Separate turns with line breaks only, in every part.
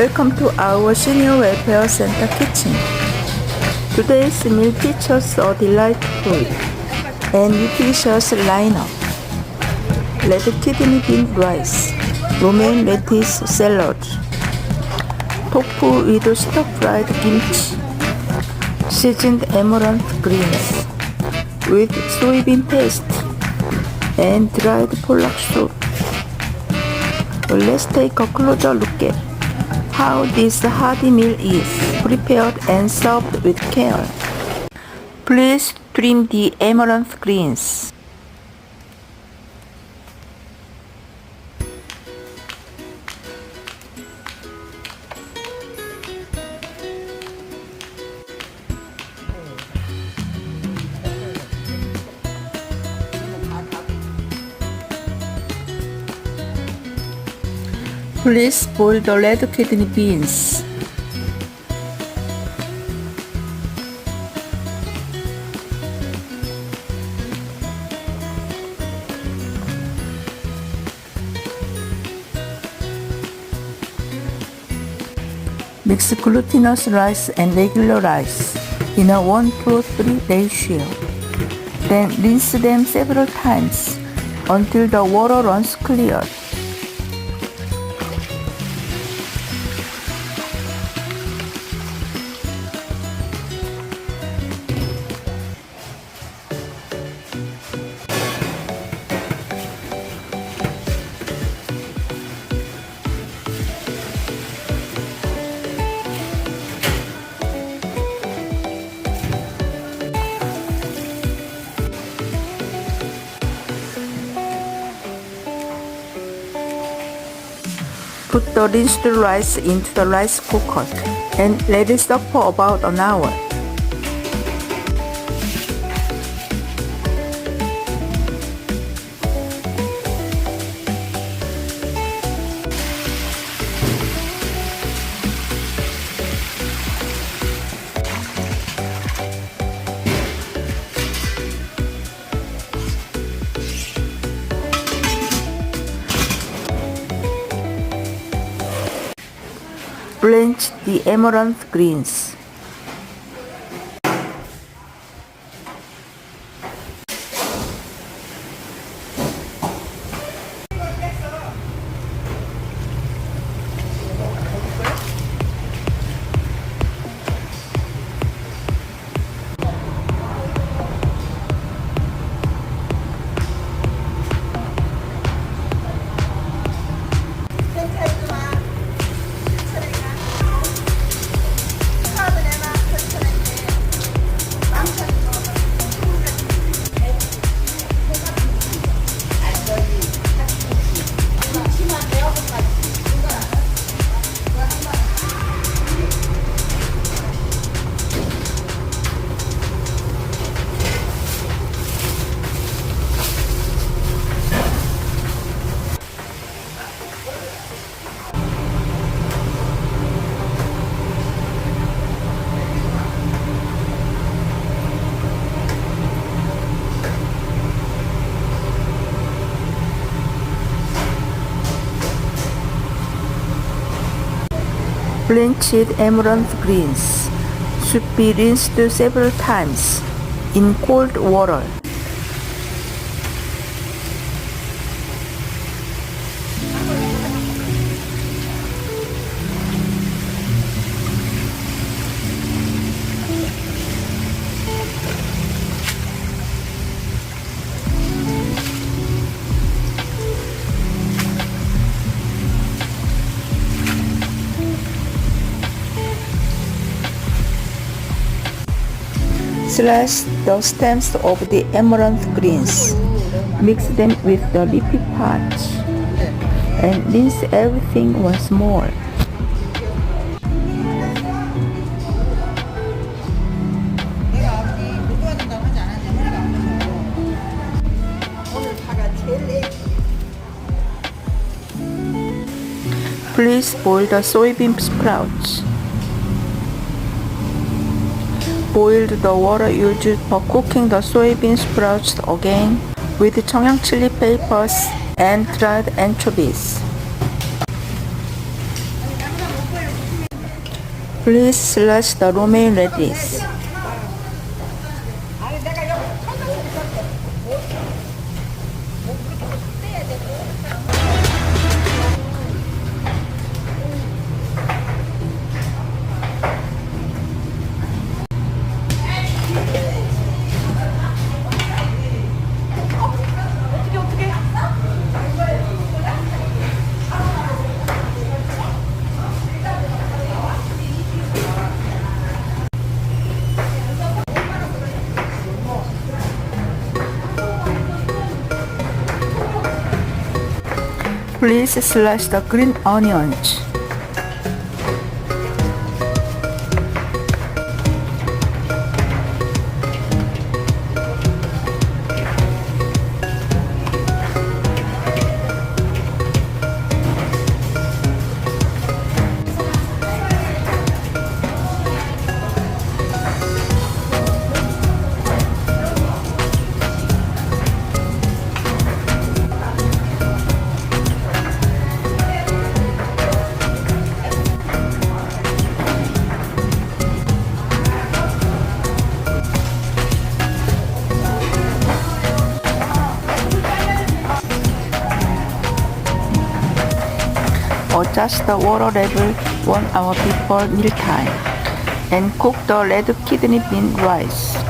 Welcome to our Senior Welfare Center kitchen. Today's meal features a delightful and nutritious lineup. Red kidney bean rice, romaine lettuce salad, tofu with stir-fried kimchi, seasoned amaranth greens with soybean paste, and dried pollock soup. Let's take a closer look at how this hearty meal is prepared and served with care. Please trim the amaranth greens. Please boil the red kidney beans. Mix glutinous rice and regular rice in a 1 to 3 ratio. Then rinse them several times until the water runs clear. Put the rinsed rice into the rice cooker and let it soak for about an hour. Blanch the amaranth greens. Blanched amaranth greens should be rinsed several times in cold water. Slice the stems of the amaranth greens. Mix them with the leafy parts and rinse everything once more. Please boil the soybean sprouts. Boil the water used for cooking the soybean sprouts again with 청양 chili peppers and dried anchovies. Please slash the romaine lettuce. Please slash the green onions. Adjust the water level one hour before mealtime and cook the red kidney bean rice.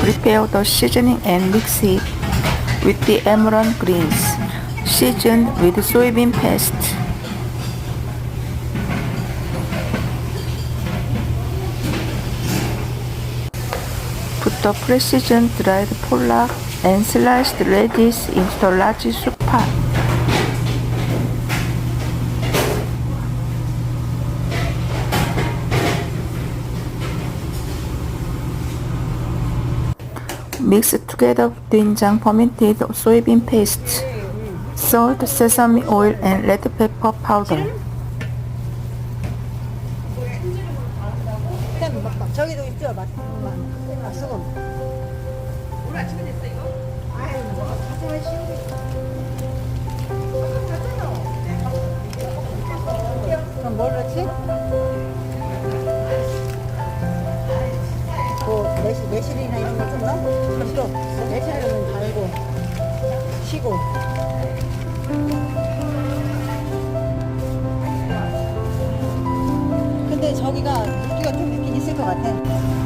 Prepare the seasoning and mix it with the amaranth greens, Season with soybean paste. Put the pre-seasoned dried pollock and sliced lettuce into large soup pot. Mix together 된장 fermented soybean paste, salt, sesame oil, and red pepper powder.
그럼 뭘 넣지? 뭐, 매실, 매실이나 이런 거좀 넣어? 싫어. 매실은 달고, 시고. 근데 저기가 물기가 좀 있긴 있을 것 같아.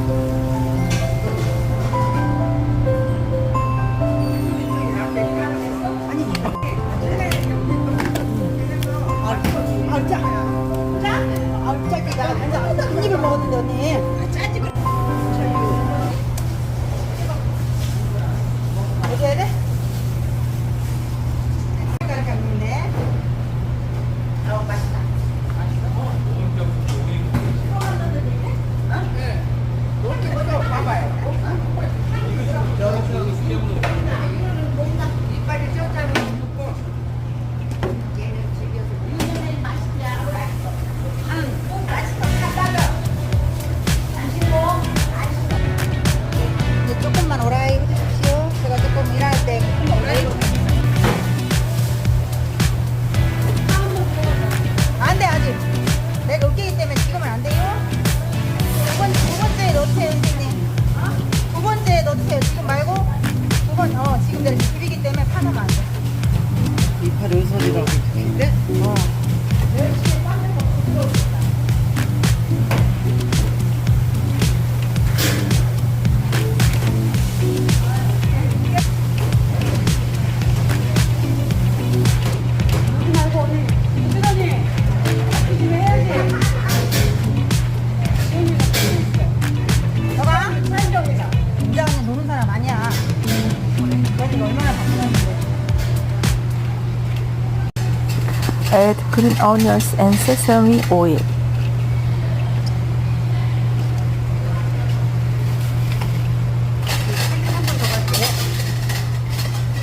Add green onions and sesame oil.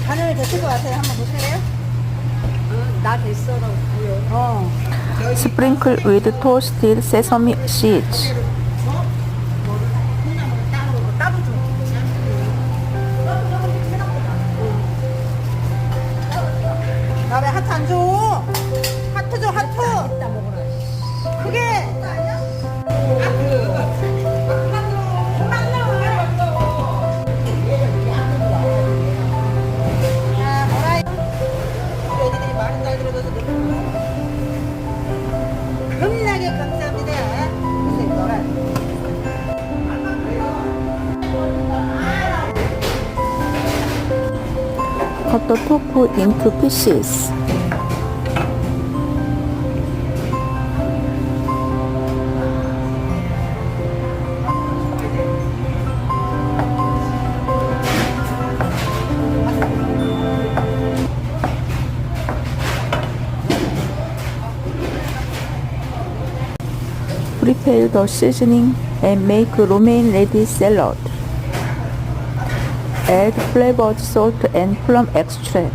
간을 데칠 것 같아요. 한번 보실래요?
나 됐어라고요.
어.
Sprinkle with toasted sesame seeds.
따로 좀. 나왜 하트 안 줘?
Cut the tofu into pieces. Prepare the seasoning and make romaine lettuce salad. Add flavored salt and plum extract.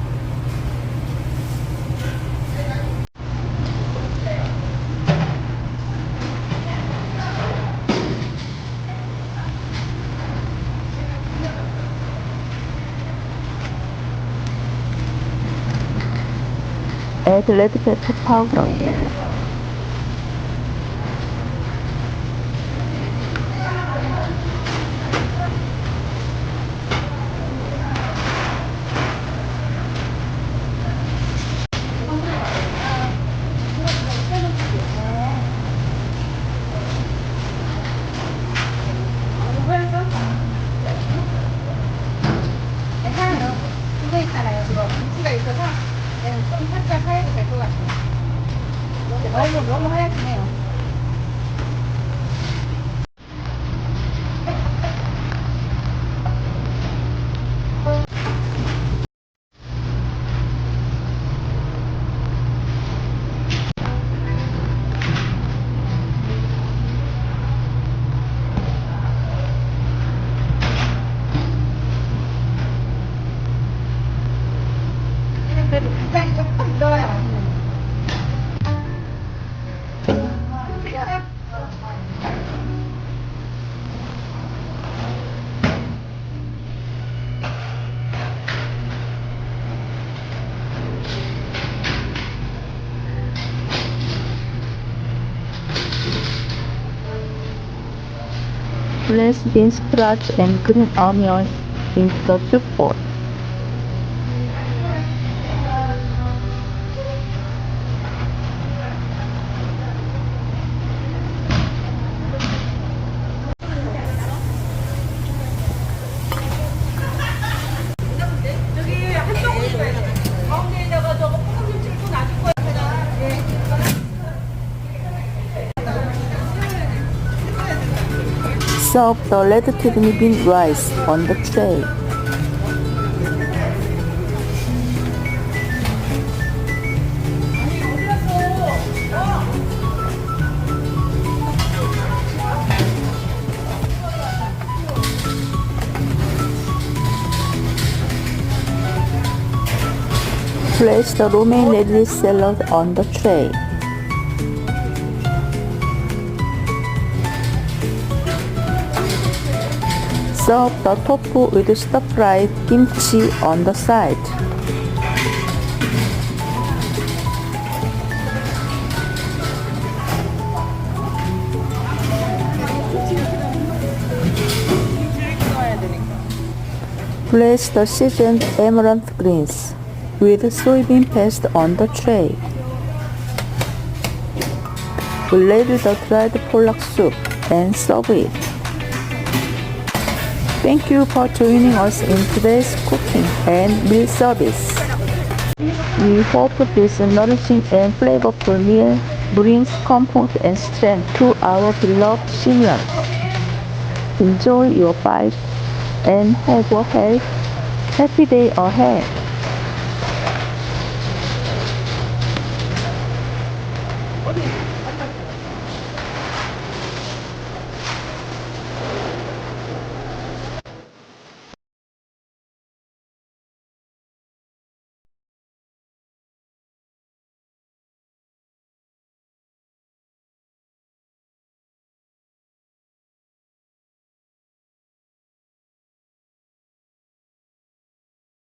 Add red pepper powder. Place bean sprouts and green onions in the soup pot. Serve the red kidney bean rice on the tray. Place the romaine lettuce salad on the tray. Serve the tofu with stir-fried kimchi on the side. Place the seasoned amaranth greens with soybean paste on the tray. Ladle the dried pollock soup and serve it. Thank you for joining us in today's cooking and meal service. We hope this nourishing and flavorful meal brings comfort and strength to our beloved seniors. Enjoy your bite and have a healthy, happy day ahead.